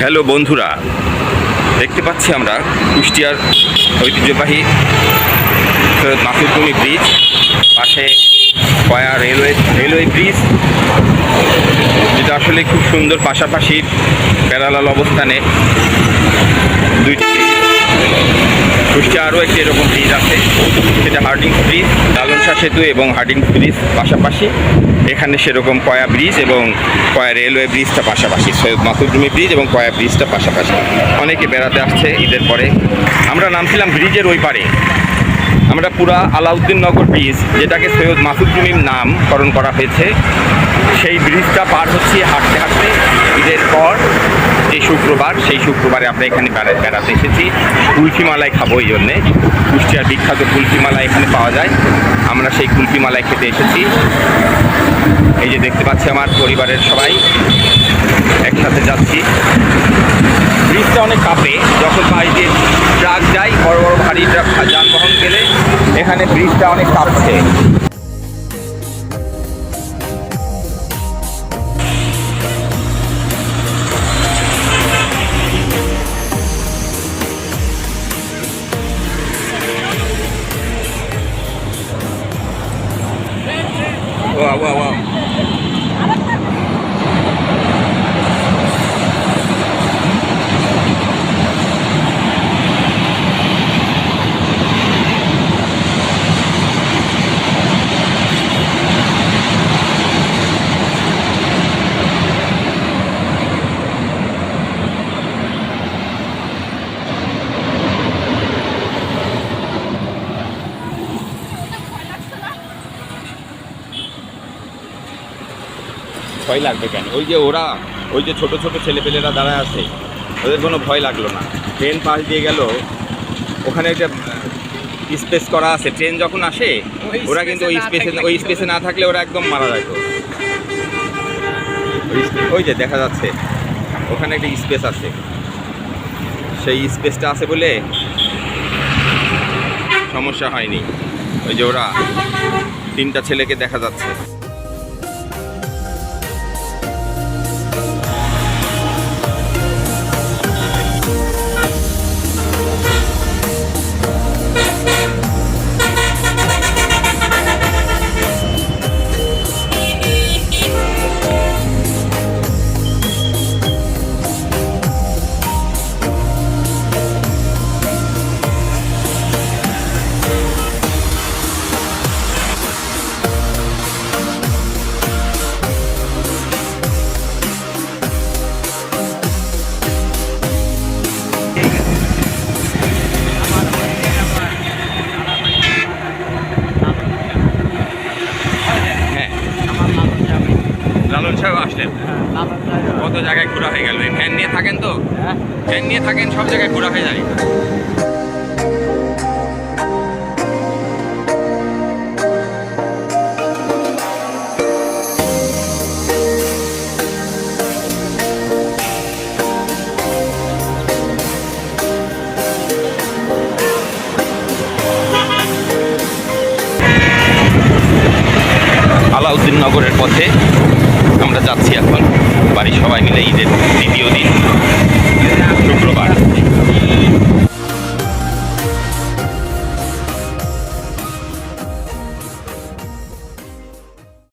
Hello বন্ধুরা, দেখতে পাচ্ছি আমরা কুষ্টিয়ার ঐতিহ্যবাহী সৈয়দ মাসুদুমি ব্রিজ, পাশে কয়া রেলওয়ে রেলওয়ে ব্রিজ, যেটা আসলে খুব সুন্দর পাশাপাশি প্যারালাল অবস্থানে দুইটি কুষ্টিয়া আরও একটি এরকম ব্রিজ আছে। সেটা হার্ডিং ব্রিজ লালনশাহ সেতু এবং হার্ডিং ব্রিজ পাশাপাশি। এখানে সেরকম কয়া ব্রিজ এবং কয়া রেলওয়ে ব্রিজটা পাশাপাশি, সৈয়দ মাসুদুমি ব্রিজ এবং কয়া ব্রিজটা পাশাপাশি। অনেকে বেড়াতে আসছে ঈদের পরে। আমরা নামছিলাম ব্রিজের ওই পারে। আমরা পুরা আলাউদ্দিন নগর ব্রিজ যেটাকে সৈয়দ মাসুদুমির নামকরণ করা হয়েছে, সেই ব্রিজটা পার হচ্ছে হাঁটতে হাঁটতে শুক্রবার, সেই শুক্রবারে আমরা এখানে বেড়াতে এসেছি। কুলফি মালাই খাব এই জন্যে। কুষ্টিয়ার বিখ্যাত কুলফি মালাই এখানে পাওয়া যায়। আমরা সেই কুলফি মালাই খেতে এসেছি। এই যে দেখতে পাচ্ছি আমার পরিবারের সবাই। একসাথে যাচ্ছি। ব্রিজটা অনেক কাঁপে। যখন পাই যে ট্রাক যায়, বড় বড় ভারী ট্রাক যানবাহন গেলে এখানে ব্রিজটা অনেক কাঁপছে। ভয় লাগবে কেন? ওই যে ওরা ওই যে ছোট ছোট ছেলেপেলেরা দাঁড়ায় আছে ওদের কোনো ভয় লাগল না। ট্রেন পাশ দিয়ে গেল ওখানে একটা স্পেস করা আছে। ট্রেন যখন আসে ওরা কিন্তু ওই স্পেসে ওই স্পেসে না থাকলে ওরা একদম মারা যেত ওই যে দেখা যাচ্ছে ওখানে একটা স্পেস আছে। সেই স্পেসটা আছে বলে সমস্যা হয়নি। ওই যে ওরা তিনটা ছেলেকে দেখা যাচ্ছে। সাহেব আসলেন। কত জায়গায় ঘোরা হয়ে গেল। ফ্যান নিয়ে থাকেন তো? ফ্যান নিয়ে থাকেন, সব জায়গায় ঘোরা হয়ে যায়। আলাউদ্দিন নগরের পথে আমরা যাচ্ছি এখন। বাড়ির সবাই মিলে ঈদের দ্বিতীয় দিন।